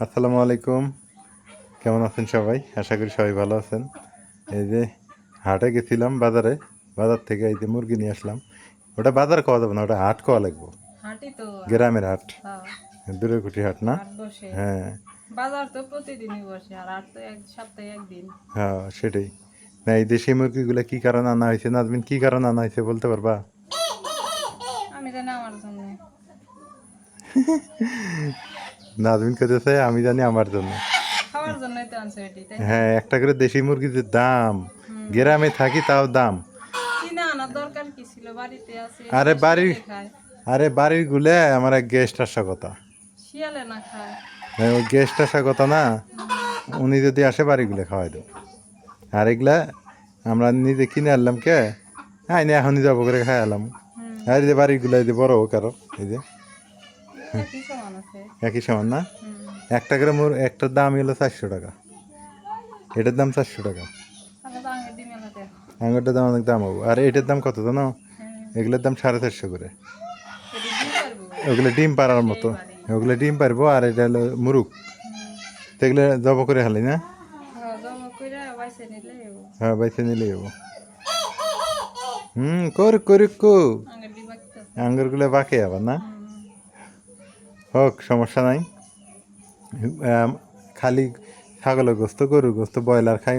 আসসালামু আলাইকুম। কেমন আছেন সবাই? আশা করি সবাই ভালো আছেন। এই যে হাটে গেছিলাম বাজারে বাজার থেকে এই যে মুরগি নিয়ে আসলাম। ওটা বাজার খাওয়া যাবে না ওটা হাট খাওয়া লাগবে। গ্রামের হাট। হ্যাঁ, দূরের কুটি হাট না হ্যাঁ। বাজার তো প্রতিদিনই বসে আর হাট তো এক সপ্তাহে একদিন। হ্যাঁ সেটাই। না এই দেশি মুরগিগুলো কি কারণে আনা হয়েছে নাজমিন কি কারণে আনা হয়েছে বলতে পারবা? আমি জানি আমার জন্য। নাজমিন কেটেছে আমি জানি আমার জন্য। হ্যাঁ একটা করে দেশি মুরগির যে দাম গ্রামে থাকি তাও দাম। আরে বাড়ির খায়। আরে বাড়ির গুলে আমার এক গেস্ট আসা কথা। হ্যাঁ, ওই গেস্ট আসা কথা না উনি যদি আসে বাড়িগুলো খাওয়াই দেবো। আর এগুলা আমরা নিজে কিনে আনলাম কে? হ্যাঁ না এখনই যাব করে খাই আলাম আর এই যে বাড়িগুলো এই যে বড় হোক আরও এই যে। একই সমান না? একটা করে মোর একটার দাম হলো চারশো টাকা। এটার দাম চারশো টাকা। আঙুরটার দাম অনেক দাম হব। আর এটার দাম কত জানো? হ্যাঁ এগুলোর দাম সাড়ে চারশো করে। ওগুলো ডিম পাড়ার মতো। ওগুলো ডিম পারব আর এটা হলো মুরুক তো এগুলো জব করে হালি না? হ্যাঁ বাইসে নিলে হ্যাঁ যাব হুম কর করুক কো আঙ্গুরগুলো বাকি আবার না? হোক সমস্যা নাই। খালি ছাগলের গোস্ত গরুর গোস্ত ব্রয়লার খাই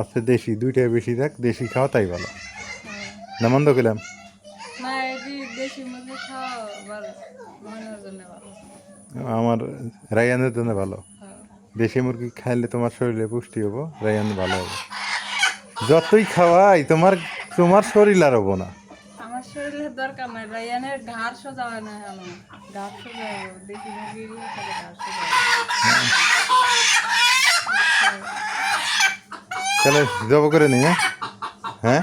আছে দেশি দুইটাই বেশি থাক দেশি খাওয়া তাই ভালো। না মন্দ করলাম আমার রায়ানের জন্য ভালো। হ্যাঁ। দেশি মুরগি খাইলে তোমার শরীরে পুষ্টি হব রায়ান ভালো হবে। যতই খাওয়াই তোমার তোমার শরীর আর হব না। দরকার নাই রায়ানের ঘাড় সোজা হয় না এখন। ঘাড় সোজা দেখি মুরগির ঘাড় সোজা চলো জব করে নি হ্যাঁ? হ্যাঁ?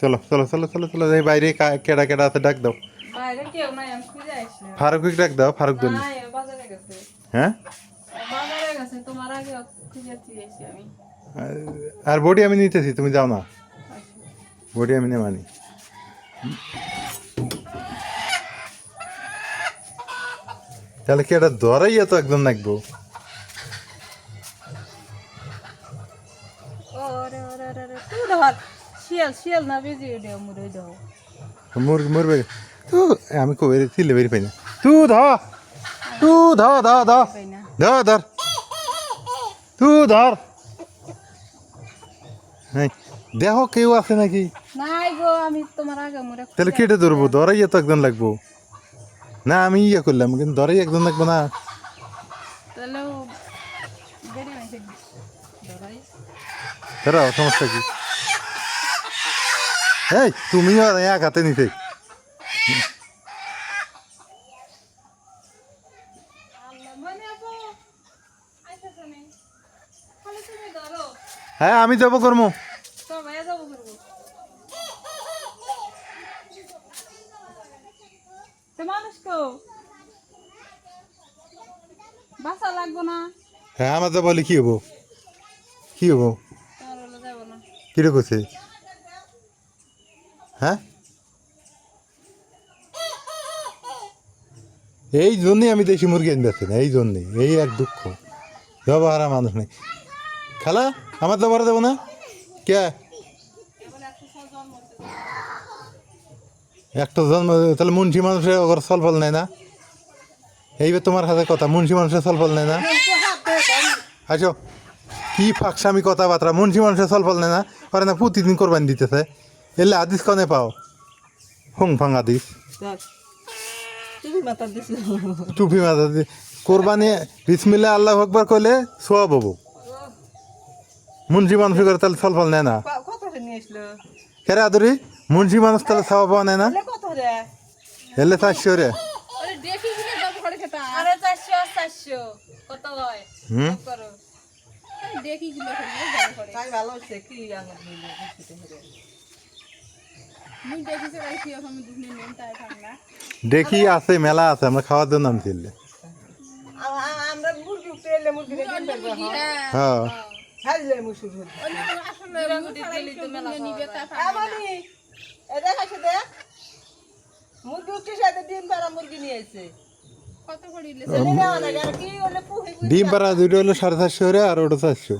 চলো চলো চলো চলো চলো এই বাইরে কেডা কেডা আছে ডাক দাও। বাইরে কেউ নাই আমি খুঁজে আসছি। ফারুক ডাক দাও ফারুক দল বাজারে গেছে। হ্যাঁ? বাজারে গেছে তোমার আগে খুঁজে আমি। আর বডি আমি নিতেছি তুমি যাও না। বডি আমি নেমানি তাহলে কি এটা ধরাইয়া তো একদম নাকবো? আমি কবে ছিলে বেরি পাই না। তু ধ তু ধ ধ ধ। না ধর। তু ধর। দেহ কেউ আছে নাকি? নাই গো আমি তোমার আগে মুড়ে তাহলে কেটে ধরবো ধরাইয়া তো একজন লাগবো। না আমি ইয়ে করলাম কিন্তু ধরাই একজন লাগবো না। তাহলে সমস্যা কি? এই তুমিও এক হাতে নিতে। হ্যাঁ আমি যাব কর্ম। তো তো তো হ্যাঁ আমার তো বলি কি হব? কি হব? কিরে করছে হ্যাঁ? এই জন্যই আমি দেশি মুরগি আনতে না, এই জন্যই এই এক দুঃখ। ব্যবহারা মানুষ নেই। খালা, আমার ব্যবহার দেবো না? কে? একটা জন্ম তাহলে মুন্সি মানুষের ওর সলফল নেয় না। এইবার তোমার হাতে কথা মুন্সি মানুষের সলফল নেয় না। আচ্ছা কি ফাঁকসামি কথাবার্তা মুন্সি মানুষের সলফল নেয় না। পারে না প্রতিদিন কোরবানি দিতেছে। এলে আদিস কনে পাও? হুং ফাং আদিস। টুপি মাথা দি কোরবানি বিসমিল্লা আল্লাহ আকবার কইলে সোয়াব হব। মুন্সি মানুষ করে তাহলে সলফল নেয় না। কেরে আদরি? মুন্সি মানুষ তাহলে সওয়াব পাওয়া নেয় না? কত রে? এলে চারশো রে। দেখি কিনে দাম করে খেতা। আরে 400 400 কত হয়? হুম? করো? দেখি কিলো করে দাম করে তাই ভালো হচ্ছে কি আঙুর নিলে বুঝতে হবে মুই দেখি যে রাখি এখন আমি দুধ নিয়ে তাই ঠান্ডা দেখি আছে মেলা আছে আমরা খাওয়ার জন্য আনছিল। আ- আ- আমরা মুরগি পেলে মুরগি হ্যাঁ। দেখ মুরগি উঠছে সাথে ডিম পাড়া মুরগি নিয়ে এসে ডিম দুটো হলো সাড়ে চারশো করে আর ওটা চারশো।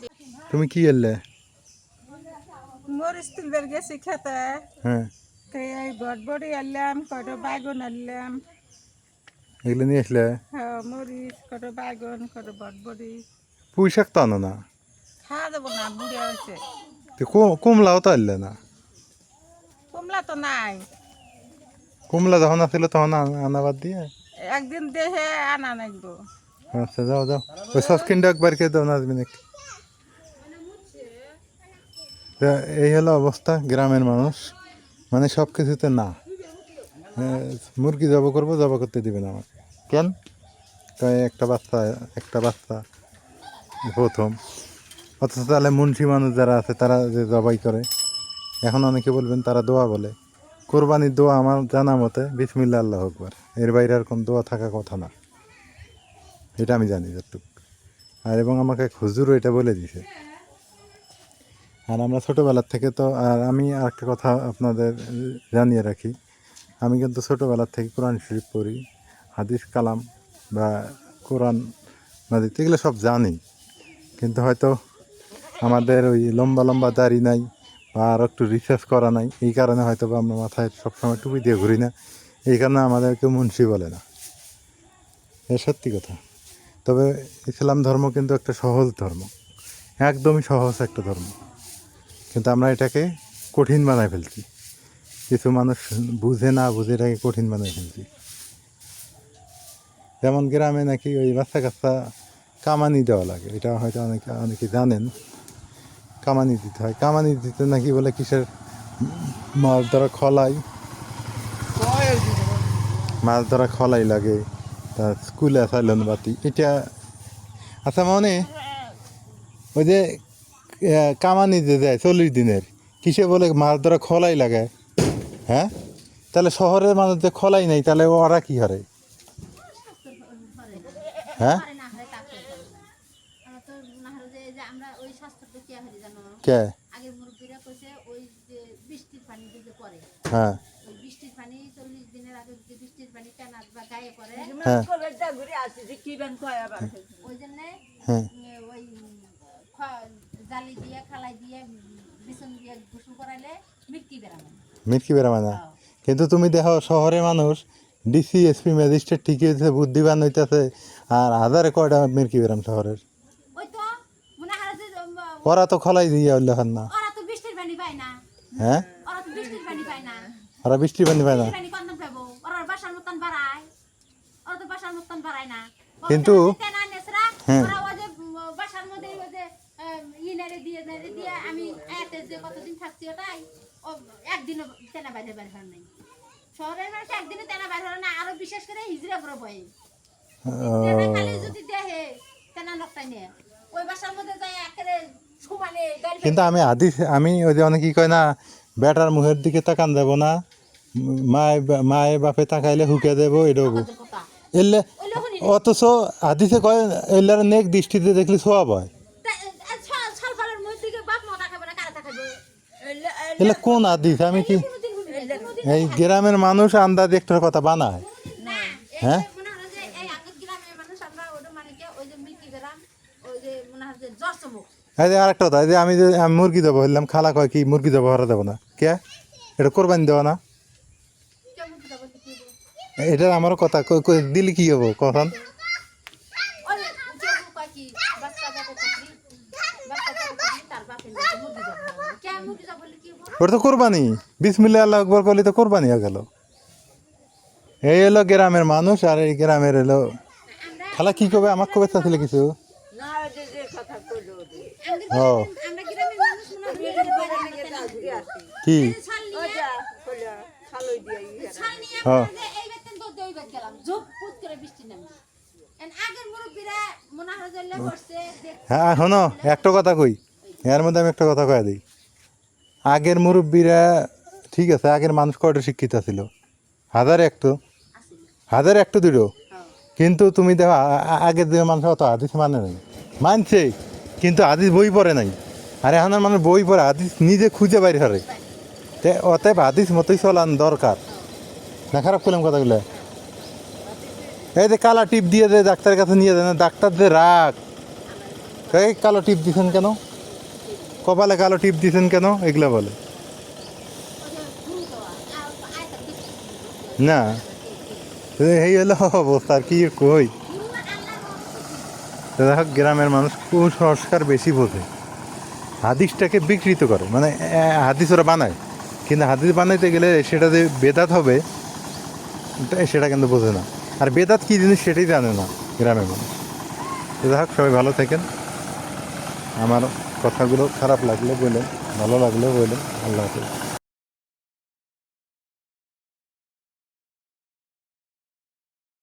দে। তুমি কি এলে? মরিচ তুলবার গেছি খেতে। হ্যাঁ। তো এই বটবড়ি আনলাম কটো বাগুন আনলাম। এগুলো নিয়ে আসলে? হ্যাঁ মরিচ কটো বাগুন কটো বটবড়ি পুঁই শাক তো আনো না। খাওয়া যাব না বুড়ে হয়েছে তো আনলে না কমলা তো নাই কুমলা যখন আসছিল তখন আন- বাদ দিয়ে একদিন দেহে আনা নাকবো আচ্ছা যাও যাও ওই সসকিনটা একবার খেয়ে দাও একটু তা এই হলো অবস্থা গ্রামের মানুষ মানে সব কিছুতে না মুরগি জব করব জব করতে দিবে না আমাকে কেন একটা বাচ্চা একটা বাচ্চা প্রথম অথচ তাহলে মুন্সি মানুষ যারা আছে, তারা যে জবাই করে, এখন অনেকে বলবেন তারা দোয়া বলে। কোরবানির দোয়া আমার জানা মতে বিসমিল্লা আল্লাহ আকবার। এর বাইরে আর কোন দোয়া থাকা কথা না। এটা আমি জানি যতটুকু। আর এবং আমাকে খুজুরও এটা বলে দিছে। আর আমরা ছোটোবেলার থেকে তো, আর আমি আরেকটা কথা আপনাদের জানিয়ে রাখি। আমি কিন্তু ছোটোবেলার থেকে কোরআন শরীফ পড়ি, হাদিস, কালাম বা কোরআন মাদিত এগুলো সব জানি। কিন্তু হয়তো আমাদের ওই লম্বা লম্বা দাড়ি নাই বা আর একটু রিসার্চ করা নাই, এই কারণে হয়তো বা আমরা মাথায় সবসময় টুপি দিয়ে ঘুরি না। এই কারণে আমাদেরকে মুন্সি বলে না। এ সত্যি কথা। তবে ইসলাম ধর্ম কিন্তু একটা সহজ ধর্ম। একদমই সহজ একটা ধর্ম। কিন্তু আমরা এটাকে কঠিন বানায় ফেলছি। কিছু মানুষ বুঝে না বুঝে এটাকে কঠিন বানায় ফেলছি। যেমন গ্রামে নাকি ওই বাচ্চা কাচ্চা কামানি দেওয়া লাগে। এটা হয়তো অনেকে অনেকে জানেন। কামানি দিতে হয়। কামানি দিতে নাকি বলে কিসের মাছ ধরা খলাই? মাছ ধরা খলাই লাগে। তা স্কুলে আসাইলেন বাতি। এটা আচ্ছা মনে? ওই যে কামানি যে দেয় চল্লিশ দিনের, কিসে বলে মাছ ধরা খলাই লাগে? হ্যাঁ? তাহলে শহরের মানুষ যে খলাই নেই, তাহলে ওরা কি হারে হ্যাঁ পারে না হয় তাকে আমরা তো না হলে যে যে আমরা ওই স্বাস্থ্যটা কি হারি জানো কে? আগের মুরব্বীরা কইছে ওই যে বৃষ্টির পানি যে পড়ে হ্যাঁ। ওই বৃষ্টির পানি চল্লিশ দিনের আগে যে বৃষ্টির পানি টানা বা গায়ে পড়ে হ্যাঁ। ঘুরে আসছি যে কি বেন কয় আবার? ওই জন্যে হ্যাঁ। ওই জালি দিয়ে খালাই দিয়ে বিছন দিয়ে গোসল করাইলে মিটকি বেরানো মিটকি বেড়াবে না কিন্তু তুমি দেখো শহরে মানুষ ডিসি এসপি ম্যাজিস্ট্রেট ঠিকই হয়েছে বুদ্ধিমান হইতেছে আর হাজারে কয়টা মিরকি বেরাম শহরের ওই তো মনে হয় যে উম, ওরা তো খলাই দিয়ে উল্লেখান না। ওরা তো বৃষ্টির পানি পায় না। হ্যাঁ? ওরা তো বৃষ্টির পানি পায় না। ওরা বৃষ্টি পানি পায় না। ওরা বাসার মতন বাড়ায়। ওরা তো বাসার মতন বাড়ায় না। কিন্তু- হ্যাঁ। ওরা ওই যে বাসার মধ্যে ওই যে ইনারে দিয়ে নারে দিয়ে আমি এতে যে কতদিন থাকছি ওটাই ও একদিনও তেনা বাইরে বের নাই। শহরের মানুষ একদিনও তেনা বাইরে না আরও বিশেষ করে হিজড়া বড় বয়ে। খালি যদি দেহে তেনা নকটাই নিয়ে। ওই বাসার মধ্যে যায় একেবারে কিন্তু আমি আদি আমি ওই যে অনেকেই কয় না বেটার মুখের দিকে তাকান যাব না মায় মায়ে বাপে তাকাইলে হুকে দেবো এটাও এলে অথচ আদিসে কয় এলার নেক দৃষ্টিতে দেখলে সোয়াব হয়। এলে কোন আদিস আমি কি এই গ্রামের মানুষ আন্দাজ একটার কথা বানায়। হ্যাঁ? হ্যাঁ মনে হয় যে এই আগের গ্রামের মানুষ আমরা ওটা মানে কি ওই যে মিল্কি গ্রাম ওই যে মনে হয় যে জ্বর চমক এই যে আরেকটা কথা, এই যে আমি যে, আমি মুরগি দেবো বললাম, খালা কয় কি মুরগি দেবো হরা দেবো না। কে? এটা কোরবানি দেবো না? এটা আমারও কথা দিলে কি হব, কখন? ওটা তো কোরবানি। বিসমিল্লা আল্লাহ আকবর করলে তো কোরবানি হয়ে গেল। এই হলো গ্রামের মানুষ, আর এই গ্রামের এলো খালা কি কবে? আমার কবে চাচ্ছিল কিছু না যে যে কথা কইলো ও আমরা গ্রামের মানুষ মনে হয় যে বাইরে থেকে না ঘুরে আসি কি? ছাল ওই নিয়ে যা কইলা খালই দিয়ে ইয়ে হ্যাঁ। হয় হ্যাঁ শোনো একটা কথা কই। এর মধ্যে আমি একটা কথা কয়ে দিই। আগের মুরব্বীরা ঠিক আছে আগের মানুষ কয়টা শিক্ষিত ছিল হাজার একটু। হাজার একটু দুটো। হ্যাঁ। কিন্তু তুমি দেখো আগের দিনের মানুষ অত হাদিস মানে নাই। মানছে কিন্তু হাদিস বই পড়ে নাই। আর এখন মানুষ বই পড়ে হাদিস নিজে খুঁজে বাইরে হারে তে অতএব হাদিস মতোই চলান দরকার। না, খারাপ করলাম কথাগুলো। এই যে কালা টিপ দিয়ে দে ডাক্তারের কাছে নিয়ে দেন ডাক্তার যে রাগ। এই কালো টিপ দিছেন কেন? কপালে কালো টিপ দিছেন কেন? এগুলো বলে। না। এই হলো অবস্থা, আর কি কই? তো দেখো গ্রামের মানুষ কুসংস্কার বেশি বোঝে। হাদিসটাকে বিকৃত করে মানে হাদিস ওরা বানায়। কিন্তু হাদিস বানাইতে গেলে সেটা যে বেদাত হবে সেটা কিন্তু বোঝে না। আর বেদাত কী জিনিস সেটাই জানে না গ্রামের মানুষ। যাই হোক, সবাই ভালো থাকেন। আমার কথাগুলো খারাপ লাগলে বললেন ভালো লাগলে বললেন আল্লাহ হাফিজ।